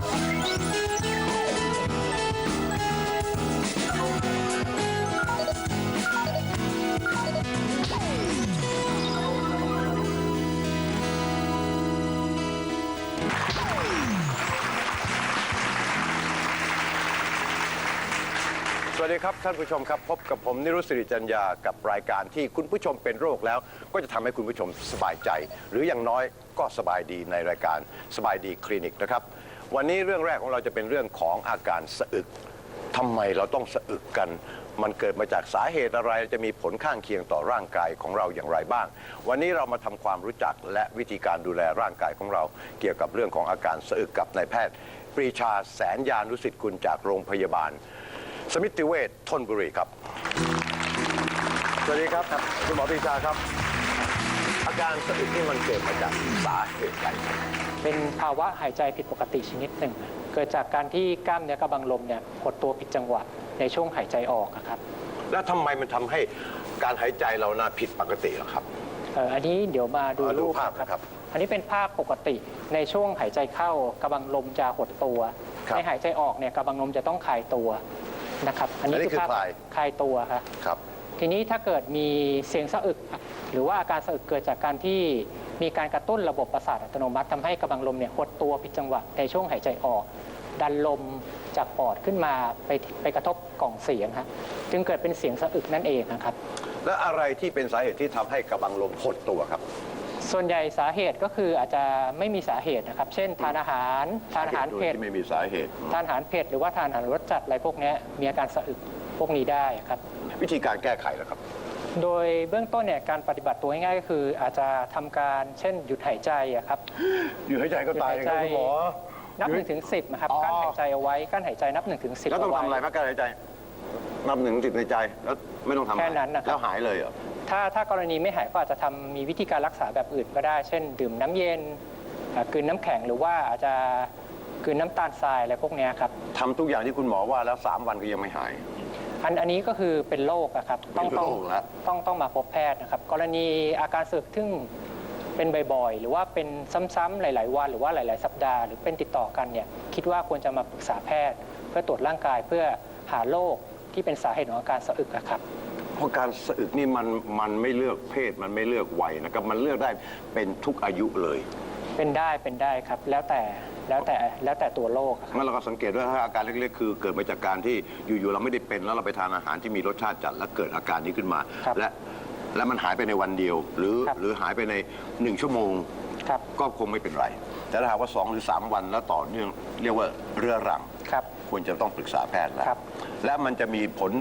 สวัสดีครับ ท่านผู้ชมครับพบกับผมนิรุตสิริจัญญากับรายการที่คุณผู้ชมเป็นโรคแล้ว ก็จะทำให้คุณผู้ชมสบายใจ หรืออย่างน้อยก็สบายดีในรายการสบายดีคลินิกนะครับ วันนี้เรื่องแรกของเราจะเป็นเรื่องของอาการสะอึกทำไมเราต้องสะอึกกัน มันเกิดมาจากสาเหตุอะไร จะมีผลข้างเคียงต่อร่างกายของเราอย่างไรบ้าง วันนี้เรามาทำความรู้จักและวิธีการดูแลร่างกายของเรา เกี่ยวกับเรื่องของอาการสะอึกกับนายแพทย์ ปรีชาแสนยานุสิทธิ์กุลจากโรงพยาบาล สมิติเวชทนบุรีครับ สวัสดีครับ คุณหมอปรีชาครับ อาการสะอึกนี่มันเกิดมาจากสาเหตุใดครับเป็นภาวะหายใจผิดปกติชนิดหนึ่ง เกิดจากการที่กล้ามเนื้อกระบังลมเนี่ยหดตัวผิดจังหวะในช่วงหายใจออกอะครับแล้วทำไมมันทำให้การหายใจเราน่าผิดปกติล่ะครับ เอ่ออันนี้เดี๋ยวมาดูเอ่อดูรูปภาพนะครับ อันนี้เป็นภาพปกติในช่วงหายใจเข้ากระบังลมจะหดตัว ครับในหายใจออกเนี่ยกระบังลมจะต้องคลายตัวนะครับอันนี้อันนี้คือภาพคือคลาย คลายตัวครับ ครับ ทีนี้ถ้าเกิดมีเสียงสะอึก หรือว่าอาการสะอึกเกิดจากการที่มีการกระตุ้นระบบประสาทอัตโนมัติทำให้กระบังลมเนี่ยหดตัวผิดจังหวะในช่วงหายใจออก ดันลมจากปอดขึ้นมาไปไปกระทบกล่องเสียงฮะจึงเกิดเป็นเสียงสะอึกนั่นเองนะครับ และอะไรที่เป็นสาเหตุที่ทำให้กระบังลมหดตัวครับ ส่วนใหญ่สาเหตุก็คืออาจจะไม่มีสาเหตุนะครับ เช่น ทานอาหารทานอาหารโดยเผ็ดที่ไม่มีสาเหตุ ทานอาหารเผ็ดหรือว่าทานอาหารรสจัดอะไรพวกเนี้ยมีอาการสะอึกพวกนี้ได้ครับ วิธีการแก้ไขล่ะครับ โดยเบื้องต้นเนี่ยการปฏิบัติตัวง่ายๆก็คือ อาจจะทำการเช่นหยุดหายใจอะครับ อยู่หายใจก็ตายครับคุณหมอ นับหนึ่งถึงสิบนะครับอ๋อ กั้นหายใจเอาไว้กั้นหายใจนับหนึ่งถึงสิบแล้วต้องเาทำไว้อะไรพักการหายใจนับหนึ่งถึงสิบในใจ แล้วไม่ต้องทำอะไรแค่นั้นนะครับ แล้วหายเลยเหรอ ถ้าถ้ากรณีไม่หายก็อาจจะทำมีวิธีการรักษาแบบอื่นก็ได้ เช่น ดื่มน้ำเย็นอ่ากลืนน้ำแข็งหรือว่าอาจจะกลืนน้ำตาลทรายอะไรพวกเนี้ยครับทำทุกอย่างที่คุณหมอว่าแล้ว 3 วันก็ยังไม่หาย อันอันนี้ก็คือเป็นโรคอะครับต้องเป็นต้โรองคแล้วต้องต้องมาพบแพทย์นะครับ กรณีอาการสึกทึ่งเป็นบ่อยๆ หรือว่าเป็นซ้ำๆหลาย ๆ วันหรือว่าหลาย ๆ สัปดาห์หรือเป็นติดต่อกันเนี่ยคิดว่าควรจะมาปรึกษาแพทย์ เพื่อตรวจร่างกายเพื่อหาโรคที่เป็นสาเหตุของอาการสะอึกอะครับ เพราะการสะอึกนี่มันมันไม่เลือกเพศมันไม่เลือกวัยนะครับมันเลือกได้เป็นทุกอายุเลย เป็นได้เป็นได้ครับ แล้วแต่แล้วแต่แล้วแต่ตัวโรคอะครับงั้นเราก็สังเกตว่าถ้าอาการเล็กๆ คือเกิดมาจากการที่อยู่ๆเราไม่ได้เป็นแล้วเราไปทานอาหารที่มีรสชาติจัดแล้วเกิดอาการนี้ขึ้นมา ครับและและมันหายไปในวันเดียว หรือครับ หรือหายไปในหนึ่งชั่วโมง ครับก็คงไม่เป็นไร แต่ถ้าหากว่า 2 หรือ 3 วันแล้วต่อเนื่องเรียกว่าเรื้อรัง ครับ ควรจะต้องปรึกษาแพทย์แล้วครับ และมันจะมีผล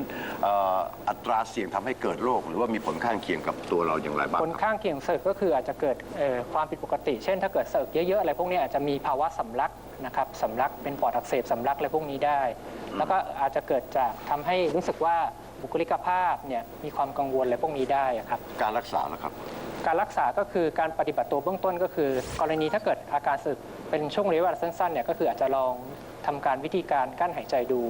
เอ่ออัตราเสี่ยงทำให้เกิดโรค หรือว่ามีผลข้างเคียงกับตัวเราอย่างไรบ้างผลครับ ข้างเคียงเสกก็คืออาจจะเกิดเอ่อความผิดปกติ เช่นถ้าเกิดเสกเยอะๆอะไรพวกนี้อาจจะมีภาวะสำลักนะครับสำลักเป็นปอดอักเสบสำลักอะไรพวกนี้ได้ แล้วก็อาจจะเกิดจากทำให้รู้สึกว่าบุคลิกภาพเนี่ยมีความกังวลอะไรพวกนี้ได้อะครับ การรักษาแล้วครับ การรักษาก็คือการปฏิบัติตัวเบื้องต้นก็คือ กรณีถ้าเกิดอาการสึกเป็นช่วงระยะเวลาสั้นๆเนี่ยก็คืออาจจะลองทำการวิธีการกั้นหายใจดู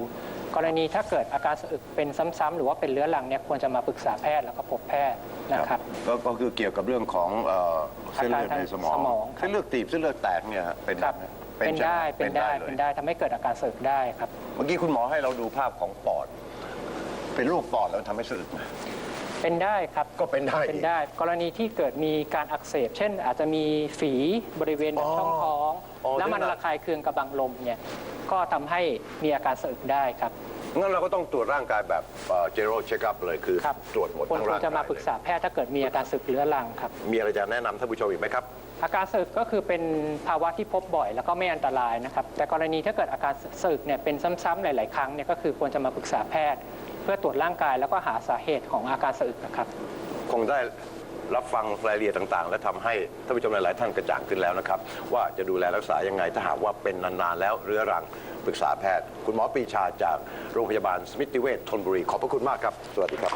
กรณีถ้าเกิดอาการสะอึกเป็นซ้ำๆหรือว่าเป็นเรื้อรังเนี่ยควรจะมาปรึกษาแพทย์แล้วก็พบแพทย์นะครับก็ก็คือเกี่ยวกับเรื่องของเอ่อเส้นเลือดในสมองอาการทางสมองครับเส้นเลือดตีบเส้นเลือดแตกเนี่ยฮะเป็นครับไหมเป็นได้ใช่หมเป็นได้ลยเป็นได้ทำให้เกิดอาการสึกได้ครับ เมื่อกี้คุณหมอให้เราดูภาพของปอด เป็นรูปปอดแล้วทำให้สะอึกไหม เป็นได้ครับก็เป็นได้เป็นอีกได้ กรณีที่เกิดมีการอักเสบ เช่น อาจจะมีฝีบริเวณอ๋อช่องท้อง อ๋อแล้วมันได้นะ ระคายเคืองกระบังลมเนี่ยก็ทำให้มีอาการสะอึกได้ครับ งั้นเราก็ต้องตรวจร่างกายแบบเจโรเช็คอัพเลยคือ ครับตรวจหมดควรทั้งควร่ารงจะกายมาปรึกษาแพทย์ถ้าเกิดมีอาการสึกเรื้อรังครับ มีอะไรจะแนะนำท่านผู้ชมอีกไหมครับ อาการสึกก็คือเป็นภาวะที่พบบ่อย แล้วก็ไม่อันตรายนะครับ แต่กรณีถ้าเกิดอาการสึกเนี่ยเป็นซ้ำๆหลาย ๆ ครั้งเนี่ยก็คือควรจะมาปรึกษาแพทย์เพื่อตรวจร่างกายแล้วก็หาสาเหตุของอาการสะอึกนะครับ คงได้รับฟังรายละเอียดต่างๆ และทำให้ท่านผู้ชมหลายๆท่านกระจ่างขึ้นแล้วนะครับ ว่าจะดูแลรักษายังไงถ้าหากว่าเป็นนานๆแล้วเรื้อรังปรึกษาแพทย์ คุณหมอปีชาจากโรงพยาบาลสมิติเวชธนบุรีขอบพระคุณมากครับ สวัสดีครับ